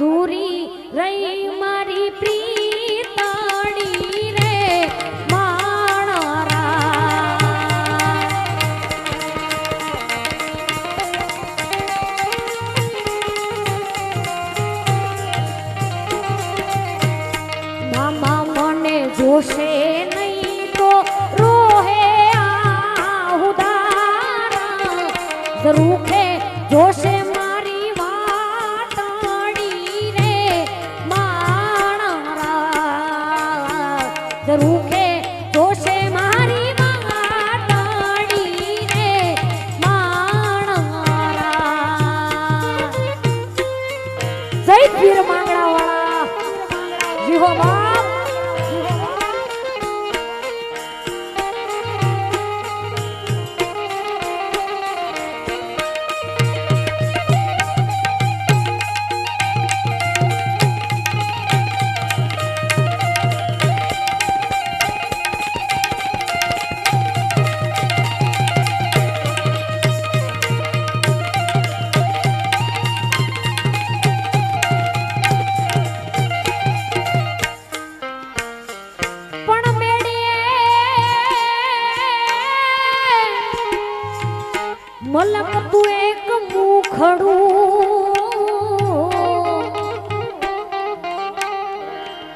दूरी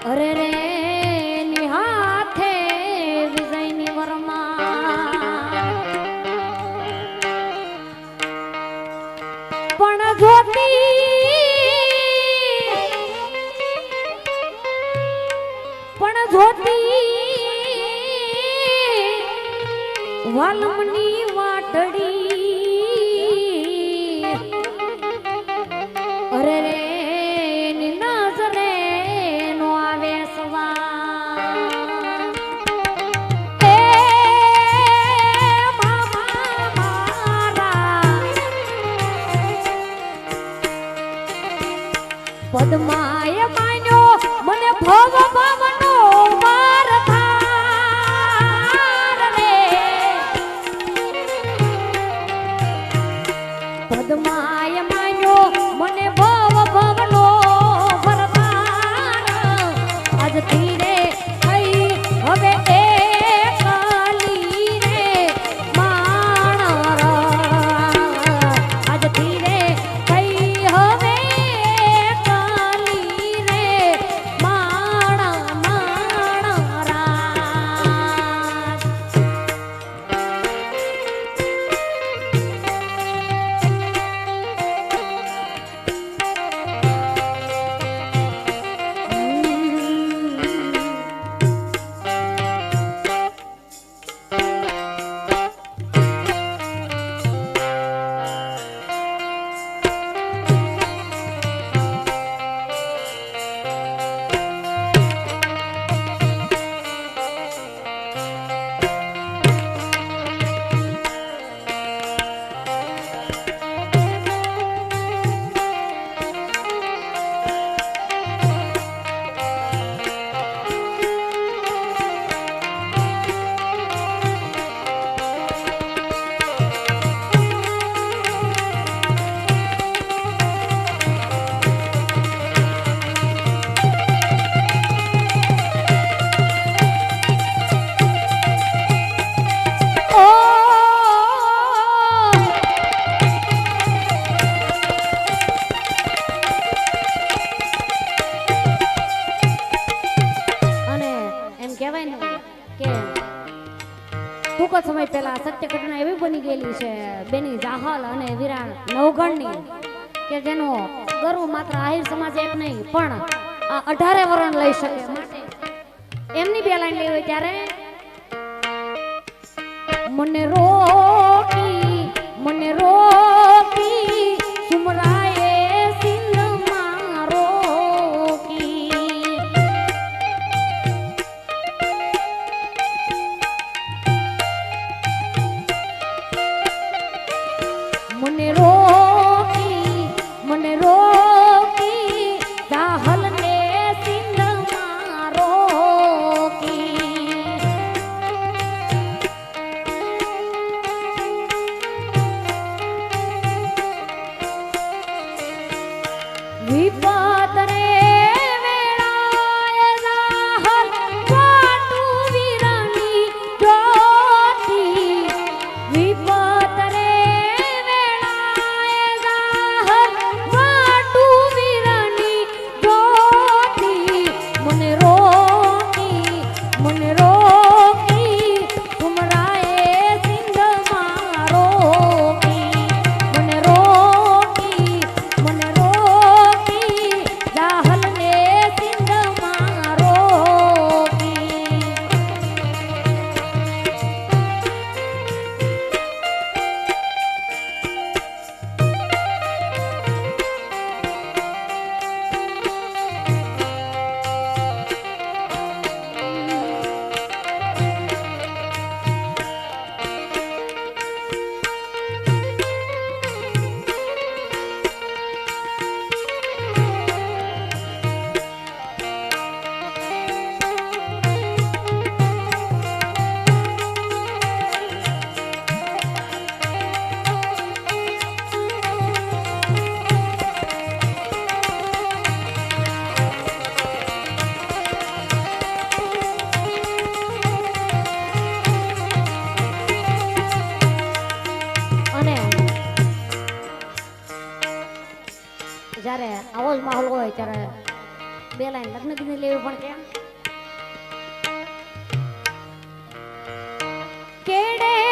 અરે રે ની હાથે વિજયની વરમાં. પણ જોતી પણ જોતી વાલમની વાટડી પદ્માય માન્યો. મને ભવ ભવનો ટૂંક સમય પહેલા સત્ય ઘટના એવી બની ગયેલી છે, બેની જાહલ અને વિરાણ નવગણની, કે જેનો ગર્વ માત્ર આહિર સમાજ એક નહીં, પણ આ અઢારે વરણ લઈ શકે એમની બે લાઈન લેવી હોય ત્યારે, મને રોકી, મને જ્યારે આવો જ માહોલ હોય ત્યારે બે લાઈન લગ્ન ગીત લેવી પણ કેમ કેડે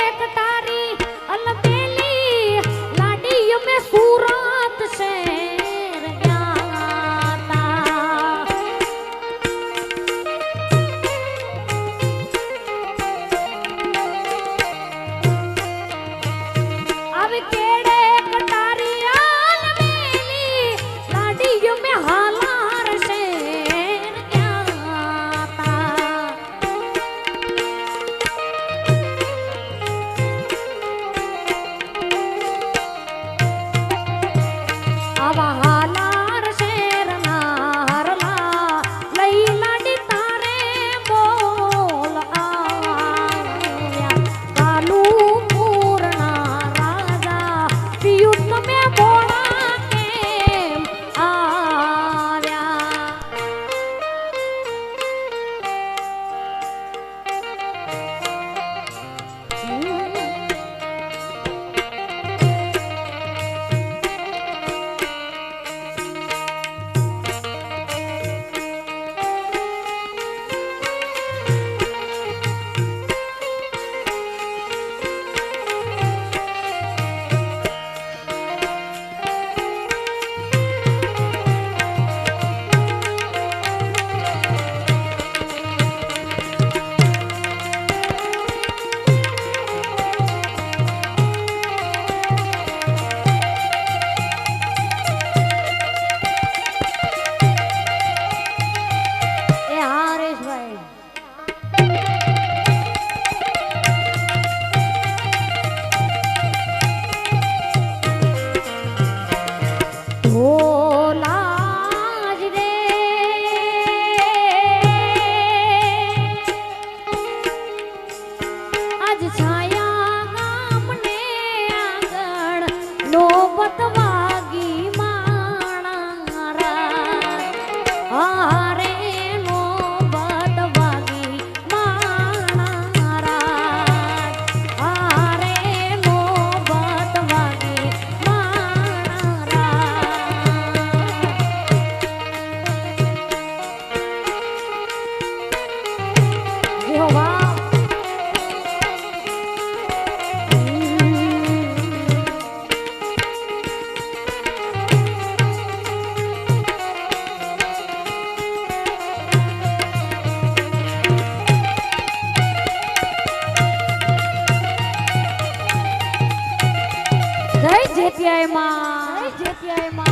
જેત્યાયમાં. જેત્યાયમાં.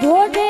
ভোরে